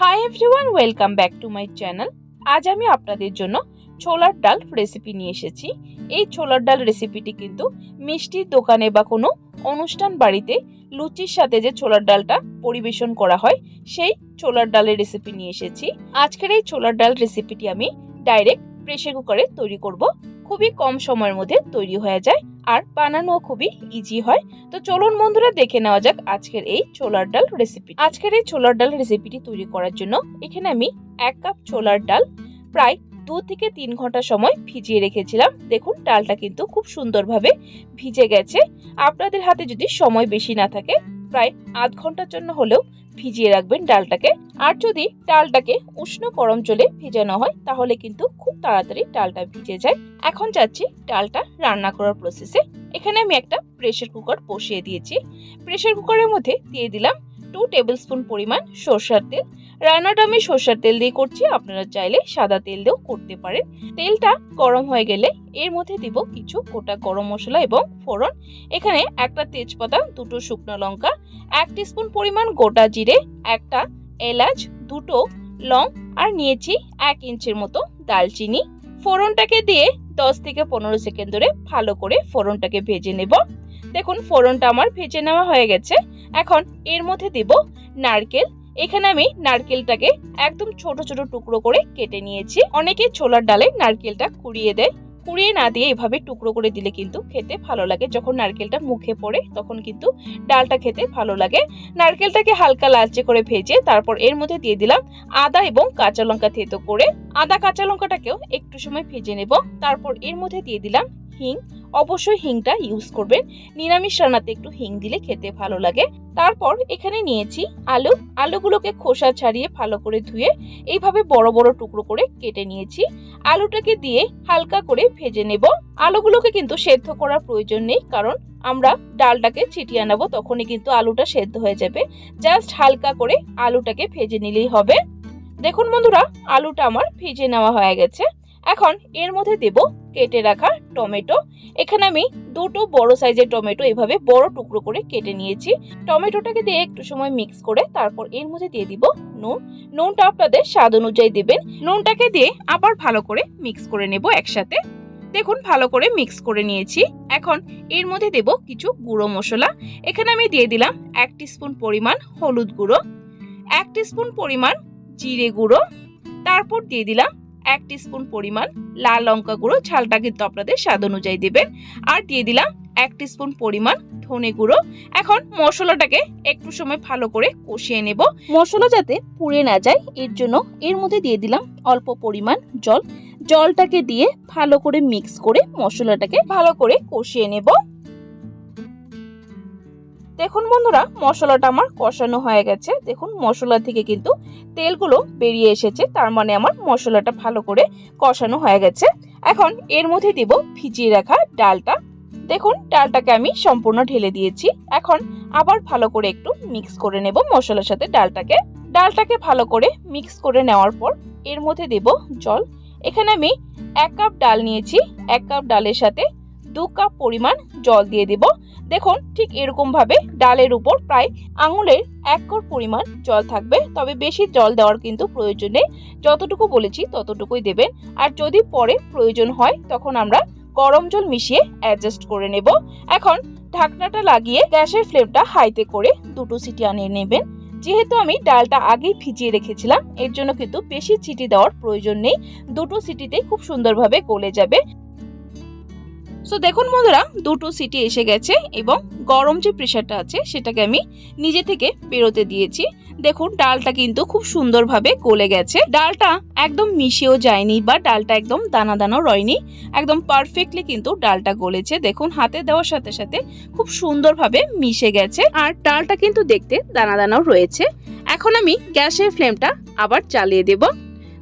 Hi everyone welcome back to my channel আজ আমি আপনাদের জন্য ছোলার ডাল রেসিপি নিয়ে এসেছি। এই ছোলার ডাল রেসিপিটি কিন্তু মিষ্টির দোকানে বা কোনো অনুষ্ঠান বাড়িতে লুচির সাথে যে ছোলার ডালটা পরিবেশন করা হয়, সেই ছোলার ডালের রেসিপি নিয়ে এসেছি। আজকের এই ছোলার ডাল রেসিপিটি আমি ডাইরেক্ট প্রেশার কুকারে তৈরি করব। খুবই কম সময়ের মধ্যে তৈরি হয়ে যায় আর বানানো খুবই ইজি হয়। তো চলুন বন্ধুরা দেখে নেওয়া যাক আজকের এই ছোলার ডাল রেসিপি আজকের এই ছোলার ডাল রেসিপিটি তৈরি করার জন্য এখানে আমি এক কাপ ছোলার ডাল প্রায় দু থেকে তিন ঘণ্টা সময় ভিজিয়ে রেখেছিলাম। দেখুন, ডালটা কিন্তু খুব সুন্দরভাবে ভিজে গেছে। আপনাদের হাতে যদি সময় বেশি না থাকে, প্রায় আধ ঘণ্টার জন্য হলেও ভিজিয়ে রাখবেন ডালটাকে। আর যদি ডালটাকে উষ্ণ গরম জলে ভেজানো হয়, তাহলে কিন্তু খুব তাড়াতাড়ি ডালটা ভিজে যায়। এখন যাচ্ছি ডালটা রান্না করার প্রসেসে এখানে আমি একটা প্রেসার কুকার বসিয়ে দিয়েছি। প্রেশার কুকারের মধ্যে দিয়ে দিলাম টু টেবিল স্পুন পরিমাণ সর্ষার তেল। রান্নাটা আমি সর্ষার তেল দিয়ে করছি। আপনারা চাইলে সাদা তেল দিয়েও করতে পারেন। তেলটা গরম হয়ে গেলে এর মধ্যে দিব কিছু গোটা গরম মশলা এবং ফোড়ন। এখানে একটা তেজপাতা, দুটো শুকনো লঙ্কা, এক স্পুন পরিমাণ গোটা জিরে, একটা এলাচ, দুটো লং, আর নিয়েছি এক ইঞ্চের মতো দালচিনি। ফোড়নটাকে দিয়ে দশ থেকে পনেরো সেকেন্ড ধরে ভালো করে ফোড়নটাকে ভেজে নেব। দেখুন, ফোড়নটা আমার ভেজে নেওয়া হয়ে গেছে। এখন এর মধ্যে দেব নারকেল এখানে আমি নারকেলটাকে একদম ছোট ছোট টুকরো করে কেটে নিয়েছি। অনেকে ছোলার ডালে নারকেলটা কুড়িয়ে দেয়। কুড়িয়ে না দিয়ে এভাবে টুকরো করে দিলে কিন্তু খেতে ভালো লাগে। যখন নারকেলটা মুখে পড়ে, তখন কিন্তু ডালটা খেতে ভালো লাগে। নারকেলটাকে হালকা লালচে করে ভেজে তারপর এর মধ্যে দিয়ে দিলাম আদা এবং কাঁচা লঙ্কা থেতো করে। আদা কাঁচা লঙ্কাটাকেও একটু সময় ভেজে নেব। তারপর এর মধ্যে দিয়ে দিলাম হিং। অবশ্যই হিংটা ইউজ করবেন। নিরামিষ রান্নাতে একটু হিং দিলে খেতে ভালো লাগে। তারপর এখানে নিয়েছি আলু। আলুগুলোকে খোসা ছাড়িয়ে ভালো করে ধুয়ে এইভাবে বড় বড় টুকরো করে কেটে নিয়েছি। আলুটাকে দিয়ে হালকা করে ভেজে নেব। আলুগুলোকে কিন্তু সেদ্ধ করার প্রয়োজন নেই, কারণ আমরা ডালটাকে ছিটিয়ে আনাবো, তখনই কিন্তু আলুটা সেদ্ধ হয়ে যাবে। জাস্ট হালকা করে আলুটাকে ভেজে নিলেই হবে। দেখুন বন্ধুরা, আলুটা আমার ভেজে নেওয়া হয়ে গেছে। এখন এর মধ্যে দেব কেটে রাখা টমেটো। এখানে আমি দুটো বড় সাইজের টমেটো এভাবে বড় টুকরো করে কেটে নিয়েছি। টমেটোটাকে দিয়ে একটু সময় মিক্স করে তারপর এর মধ্যে দিয়ে দিব নুন। নুনটা আপনাদের স্বাদ অনুযায়ী দেবেন। নুনটাকে দিয়ে আবার ভালো করে মিক্স করে নেব একসাথে। দেখুন, ভালো করে মিক্স করে নিয়েছি। এখন এর মধ্যে দেব কিছু গুঁড়ো মশলা। এখানে আমি দিয়ে দিলাম এক স্পুন পরিমাণ হলুদ গুঁড়ো, এক স্পুন পরিমাণ জিরে গুঁড়ো। তারপর দিয়ে দিলাম এক স্পুন পরিমাণ লাল লঙ্কা গুঁড়ো, ঝালটা কিন্তু আপনাদের স্বাদ অনুযায়ী দেবেন। আর দিয়ে দিলাম এক স্পুন পরিমাণ ধনে গুঁড়ো। এখন মশলাটাকে একটু সময় ভালো করে কষিয়ে নেব। মশলা যাতে পুড়ে না যায়, এর জন্য এর মধ্যে দিয়ে দিলাম অল্প পরিমাণ জল। জলটাকে দিয়ে ভালো করে মিক্স করে মশলাটাকে ভালো করে কষিয়ে নেব। দেখুন বন্ধুরা, মশলাটা আমার কষানো হয়ে গেছে। দেখুন, মশলা থেকে কিন্তু তেলগুলো বেরিয়ে এসেছে। তার মানে আমার মশলাটা ভালো করে কষানো হয়ে গেছে। এখন এর মধ্যে দিব ভিজিয়ে রাখা ডালটা। দেখুন, ডালটাকে আমি সম্পূর্ণ ঢেলে দিয়েছি। এখন আবার ভালো করে একটু মিক্স করে নেব মশলার সাথে ডালটাকে। ডালটাকে ভালো করে মিক্স করে নেওয়ার পর এর মধ্যে দেব জল। এখানে আমি এক কাপ ডাল নিয়েছি। এক কাপ ডালের সাথে দু কাপ পরিমাণ জল দিয়ে দেব। দেখুন, ঠিক এরকমভাবে ডালের উপর প্রায় আঙুলের এক কর পরিমাণ জল থাকবে। তবে বেশি জল দেওয়ার কিন্তু প্রয়োজন নেই। যতটুকু বলেছি ততটুকুই দেবেন। আর যদি পরে প্রয়োজন হয়, তখন আমরা গরম জল মিশিয়ে অ্যাডজাস্ট করে নেব। এখন ঢাকনাটা লাগিয়ে গ্যাসের ফ্লেমটা হাইতে করে দুটো সিটি আনিয়ে নেবেন। যেহেতু আমি ডালটা আগেই ভিজিয়ে রেখেছিলাম, এর জন্য কিন্তু বেশি সিটি দেওয়ার প্রয়োজন নেই। দুটো সিটিতেই খুব সুন্দরভাবে গলে যাবে। সো দেখুন বন্ধুরা, দুটো সিটি এসে গেছে এবং গরম যে প্রেশারটা আছে, সেটাকে আমি নিজে থেকে বেরোতে দিয়েছি। দেখুন, ডালটা কিন্তু খুব সুন্দরভাবে গলে গেছে। ডালটা একদম মিশেও যায়নি বা ডালটা একদম দানা দানাও রয়নি। একদম পারফেক্টলি কিন্তু ডালটা গলেছে। দেখুন, হাতে দেওয়ার সাথে সাথে খুব সুন্দরভাবে মিশে গেছে। আর ডালটা কিন্তু দেখতে দানা দানাও রয়েছে। এখন আমি গ্যাসের ফ্লেমটা আবার চালিয়ে দেব।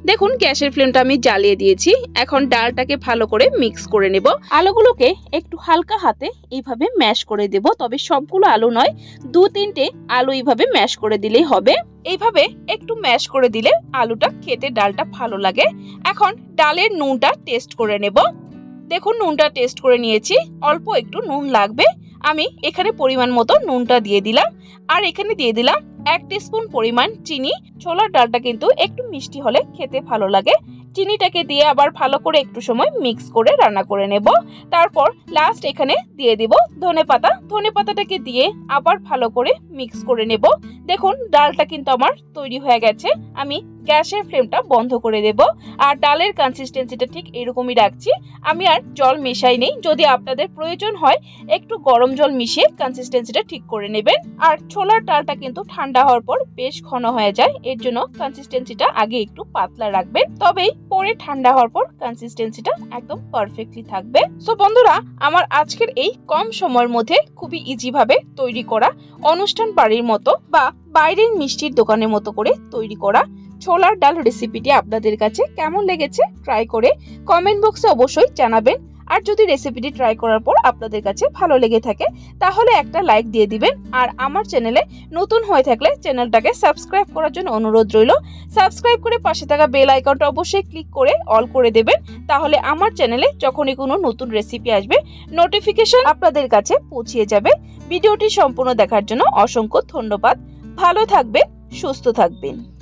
দেখুন, গ্যাসের ফ্লেমটা আমি জ্বালিয়ে দিয়েছি। এখন ডালটাকে ভালো করে মিক্স করে নেব। আলুগুলোকে একটু হালকা হাতে এইভাবে ম্যাশ করে দেব। তবে সবগুলো আলু নয়, দু তিনটে আলু এইভাবে ম্যাশ করে দিলেই হবে। এইভাবে একটু ম্যাশ করে দিলে আলুটা খেতে ডালটা ভালো লাগে। এখন ডালের নুনটা টেস্ট করে নেব। দেখুন, নুনটা টেস্ট করে নিয়েছি। অল্প একটু নুন লাগবে। আমি এখানে পরিমাণ মতো নুনটা দিয়ে দিলাম। আর এখানে দিয়ে দিলাম এক স্পুন পরিমাণ চিনি। ছোলার ডালটা কিন্তু একটু মিষ্টি হলে খেতে ভালো লাগে। চিনিটাকে দিয়ে আবার ভালো করে একটু সময় মিক্স করে রান্না করে নেব। তারপর লাস্ট এখানে দিয়ে দিব ধনে পাতা। ধনে পাতাটাকে দিয়ে আবার ভালো করে মিক্স করে নেব। দেখুন, ডালটা কিন্তু আমার তৈরি হয়ে গেছে। আমি গ্যাসের ফ্লেমটা বন্ধ করে দেব। আর ডালের কনসিস্টেন্সিটা ঠিক এরকমই রাখছি। আমি আর জল মেশাই নেই। যদি আপনাদের প্রয়োজন হয়, একটু গরম জল মিশিয়ে কনসিস্টেন্সিটা ঠিক করে নেবেন। আর ছোলার ডালটা কিন্তু ঠান্ডা হওয়ার পর বেশ ঘন হয়ে যায়। এর জন্য কনসিস্টেন্সিটা আগে একটু পাতলা রাখবেন। তবেই পরে ঠান্ডা হওয়ার পর কনসিস্টেন্সিটা একদম পারফেক্টলি থাকবে। সো বন্ধুরা, আমার আজকের এই কম সময়ের মধ্যে খুবই ইজিভাবে তৈরি করা অনুষ্ঠান বাড়ির মতো বা বাইরের মিষ্টির দোকানের মতো করে তৈরি করা ছোলার ডাল রেসিপিটি আপনাদের কাছে কেমন লেগেছে ট্রাই করে কমেন্ট বক্সে অবশ্যই জানাবেন। আর যদি রেসিপিটি ট্রাই করার পর আপনাদের কাছে ভালো লেগে থাকে, তাহলে একটা লাইক দিয়ে দিবেন। আর আমার চ্যানেলে নতুন হয়ে থাকলে চ্যানেলটাকে সাবস্ক্রাইব করার জন্য অনুরোধ রইল। সাবস্ক্রাইব করে পাশে থাকা বেল আইকনটা অবশ্যই ক্লিক করে অল করে দেবেন। তাহলে আমার চ্যানেলে যখনই কোনো নতুন রেসিপি আসবে নোটিফিকেশন আপনাদের কাছে পৌঁছিয়ে যাবে। ভিডিওটি সম্পূর্ণ দেখার জন্য অসংখ্য ধন্যবাদ। ভালো থাকবেন, সুস্থ থাকবেন।